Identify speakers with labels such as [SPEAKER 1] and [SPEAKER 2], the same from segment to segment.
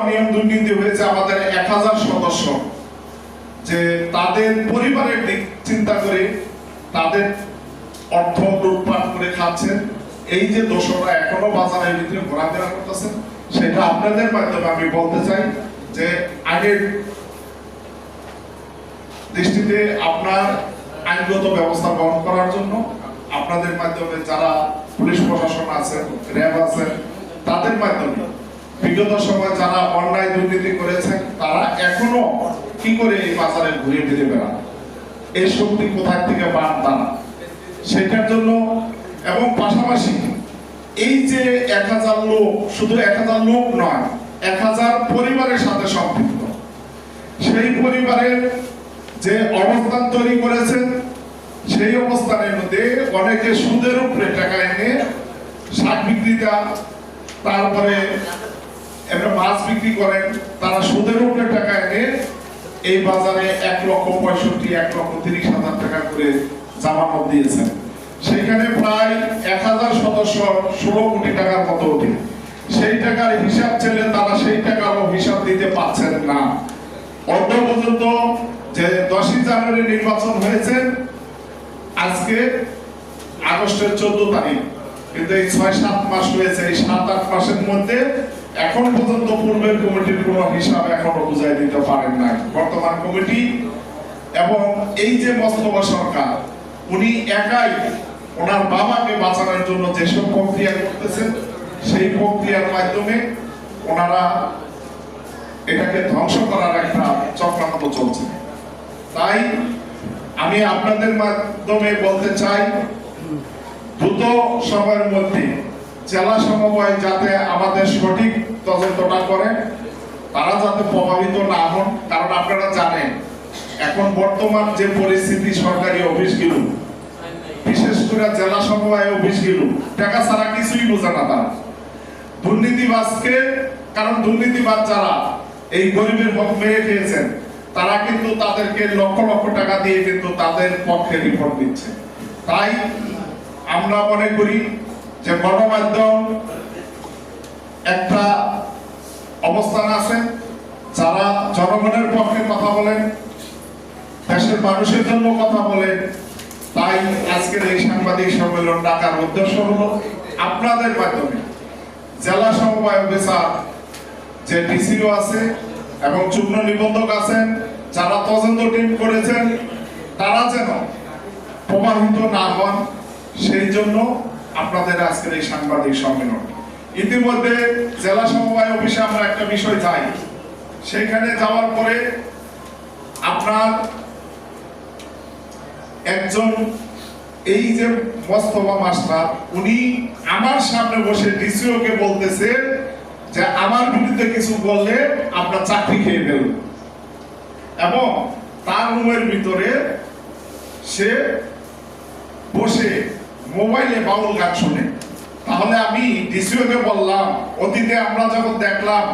[SPEAKER 1] অনিয়ম দুর্নীতি হয়েছে আমাদের এক হাজার সদস্য। যে তাদের পরিবারের দিক চিন্তা করে তাদের অর্থ লুটপাট করে খাচ্ছেন। এই যে দোষরা এখনও বাজারের ভিতরে ঘোরাফেরা করতেছেন, সেটা আপনাদের মাধ্যমে আমি বলতে চাই যে আগের দৃষ্টিতে আপনার আইনগত ব্যবস্থা গ্রহণ করার জন্য আপনাদের মাধ্যমে যারা পুলিশ প্রশাসন আছেন, র্যাব আছেন, তাদের মাধ্যমে বিগত সময় যারা অন্যায় দুর্নীতি করেছেন তারা এখনও কি করে এই বাজারে ঘুরে ফিরে বেড়ান এই শক্তি কোথায় থেকে পান তারা? সেটার জন্য এবং পাশাপাশি এই যে এক হাজার লোক, শুধু এক হাজার লোক নয়, এক হাজার পরিবারের সাথে সম্পৃক্ত। সেই পরিবারের যে অবস্থান তৈরি করেছেন, সেই অবস্থানের মধ্যে অনেকে সুদের উপরে টাকা এনে শাক বিক্রিতা তারপরে এবার মাছ বিক্রি করেন, তারা সুদের উপরে টাকা এনে এই বাজারে এক লক্ষ পঁয়ষট্টি, এক লক্ষ তিরিশ হাজার টাকা করে জামানত দিয়েছেন। সেখানে প্রায় এক হাজার সদস্য ষোলো কোটি টাকার মতো ওঠে সেই টাকার হিসাব ছেলে তারা সেই টাকারও হিসাব দিতে পারছেন না। অর্ধ পর্যন্ত যে দশই জানুয়ারি নির্বাচন হয়েছে, আজকে আগস্টের চোদ্দ তারিখ। কিন্তু এই ছয়, সাত মাস হয়েছে এই সাত, আট মাসের মধ্যে এখন পর্যন্ত পূর্বের কমিটির কোনো হিসাব এখনও বুঝাই দিতে পারেন নাই। বর্তমান কমিটি এবং এই যে মোস্তফা সরকার, উনি একাই ওনার বাবাকে বাঁচানোর জন্য যেসব প্রক্রিয়া করতেছেন, সেই প্রক্রিয়ার মাধ্যমে ওনারা এটাকে ধ্বংস করার একটা চক্রান্ত চলছে। তাই আমি আপনাদের মাধ্যমে বলতে চাই, দ্রুত সময়ের মধ্যে জেলা সমবায় যাতে আমাদের সঠিক তদন্তটা করে, তারা যাতে প্রভাবিত না হন, কারণ আপনারা জানেন, এখন বর্তমান যে পরিস্থিতি সরকারি অফিসগুলো, বিশেষ করে জেলা সমবায় অফিসগুলো, টাকা ছাড়া কিছুই বোঝে না তারা। দুর্নীতিবাজকে, কারণ দুর্নীতিবাজ যারা, এই গরিবের পথ মেরে খেয়েছেন, তারা কিন্তু তাদেরকে লক্ষ লক্ষ টাকা দিয়ে কিন্তু তাদের পক্ষে রিপোর্ট দিচ্ছে। তাই আমরা মনে করি যে গণমাধ্যম একটা অবস্থান আছে, যারা জনগণের পক্ষে কথা বলেন দেশের মানুষের জন্য কথা বলেন তাই আজকের এই সাংবাদিক সম্মেলন ডাকার উদ্দেশ্য হলো আপনাদের মাধ্যমে জেলা সমবায় অফিসার যে ডিসিও আছে এবং যুগ্ম নিবন্ধক আছেন, যারা তদন্ত টিম করেছেন, তারা যেন প্রভাবিত না হন, সেই জন্য আপনাদের আজকের এই সাংবাদিক সম্মেলন। ইতিমধ্যে জেলা সমবায় অফিসে আমরা একটা বিষয় যাই। সেখানে যাওয়ার পরে আপনার একজন এই যে মোস্তফা মাস্টার, উনি আমার সামনে বসে ডিসিও কে বলতেছে যে আমার বিরুদ্ধে কিছু বললে আপনার চাকরি খেয়ে ফেলবে। এবং তার রুমের ভিতরে সে মোবাইলে বাউল গান শুনে। তাহলে আমি ডিসিও কে বললাম, অতীতে আমরা যখন দেখলাম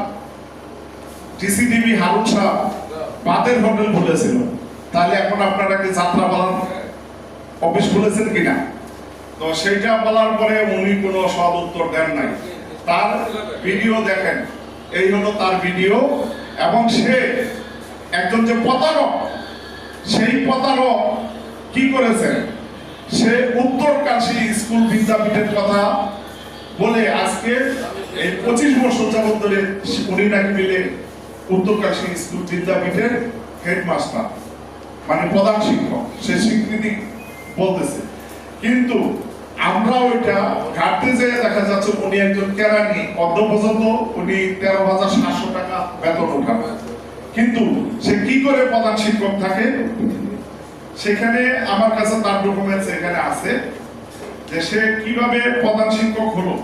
[SPEAKER 1] টিসিটিভি হারুন সাহ বাদের হোটেল খুলেছিল, তাহলে এখন আপনারা কি যাত্রা বলার অফিস খুলেছেন কিনা? তো সেইটা বলার পরে উনি কোনো সদ উত্তর দেন নাই। তার ভিডিও দেখেন, এই হলো তার ভিডিও, এবং সে একজন যে প্রতারক, সেই প্রতারক কি করেছে? সে উত্তর কাশী স্কুল বিদ্যাপীঠের কথা বলে আজকে এই পঁচিশ বছর যাবত ধরে উনি নাকি মিলে উত্তর কাশী স্কুল বিদ্যাপীঠের হেডমাস্টার মানে প্রধান শিক্ষক। সে স্বীকৃতি বলতেছে। কিন্তু আমরা ওইটা ঘাটতে যেয়ে দেখা যাচ্ছে উনি একজন কেরানি অর্ধ পর্যন্ত উনি তেরো হাজার সাতশো টাকা বেতন উঠান। কিন্তু সে কি করে প্রধান শিক্ষক থাকে? সেখানে আমার কাছে তার ডকুমেন্টস এখানে আছে যে সে কীভাবে প্রধান শিক্ষক হলো।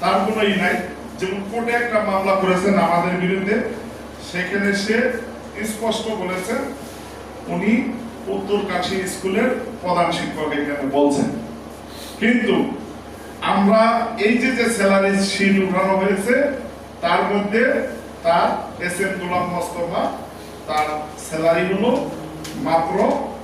[SPEAKER 1] তার কোনো ই নাই। যেমন কোর্টে একটা মামলা করেছেন আমাদের বিরুদ্ধে, সেখানে সে স্পষ্ট বলেছেন উনি উত্তর কাশী স্কুলের প্রধান শিক্ষক এখানে বলছেন। কিন্তু আমরা এই যে যে স্যালারি শিট উঠানো হয়েছে, তার মধ্যে তার এস এম গোলাম মোস্তফা, তার স্যালারি হলো macro